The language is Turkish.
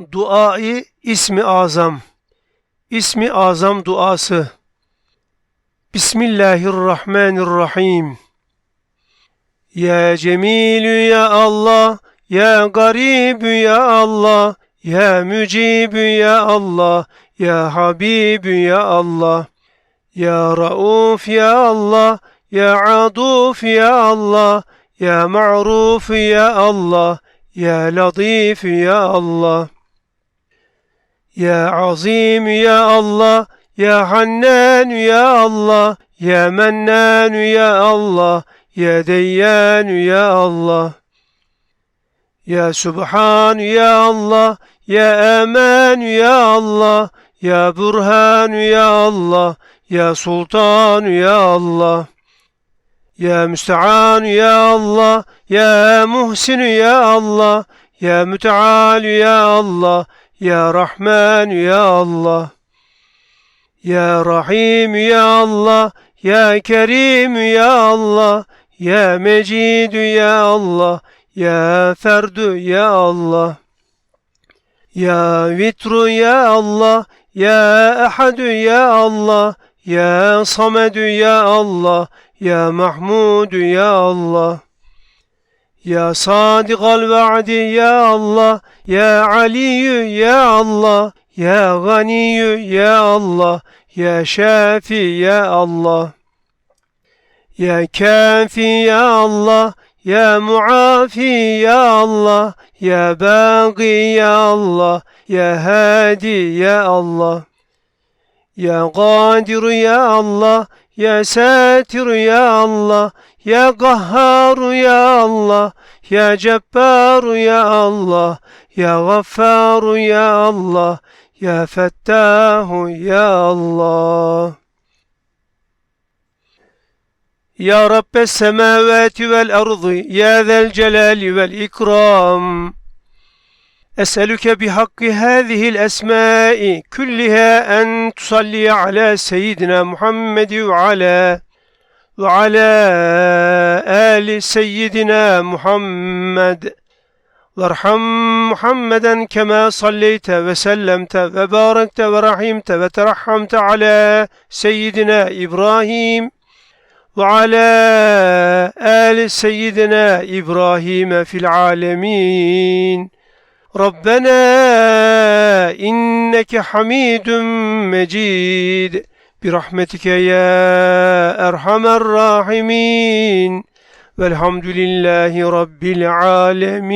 Duayı ismi azam. İsmi azam duası. Bismillahirrahmanirrahim. Ya Cemilü ya Allah, ya Garibü ya Allah, ya Mücibü ya Allah, ya Habibü ya Allah. Ya Rauf ya Allah, ya Aduf ya Allah, ya Ma'ruf ya Allah, ya Latif ya Allah. Ya Azim ya Allah, ya Hannan ya Allah, ya Mennan ya Allah, ya Deyyan ya Allah. Ya Subhan ya Allah, ya Aman ya Allah, ya Burhan ya Allah, ya Sultan ya Allah. Ya Müstean ya Allah, ya Muhsin ya Allah, ya Müteal ya Allah, ya Rahman ya Allah. Ya Rahim ya Allah, ya Kerim ya Allah, ya Mecid ya Allah, ya Ferdu ya Allah. Ya Vitru ya Allah, ya Ahadu ya Allah, ya Samedu ya Allah, ya Mahmud ya Allah. Ya Sadık el-Va'di ya Allah, ya Ali ya Allah, ya Gani ya Allah, ya Şafi ya Allah. Ya Kafi ya Allah, ya Muafi ya Allah, ya Baqi ya Allah, ya Hadi ya Allah. Ya Qadir ya Allah, ya Satir ya Allah, ya Kahhar ya Allah, ya Cebbar ya Allah, ya Gaffar ya Allah, ya Fettah ya Allah. Ya Rabbes semavati vel ardı, ya zel celali vel ikram. أسألك بحق هذه الأسماء كلها أن تصلي على سيدنا محمد وعلى وعلى آل سيدنا محمد. وارحم محمدا كما صليت وسلمت وباركت ورحمت وترحمت على سيدنا إبراهيم وعلى آل سيدنا إبراهيم في العالمين. ربنا إنك حميد مجيد. برحمتك يا أرحم الراحمين. والحمد لله رب العالمين.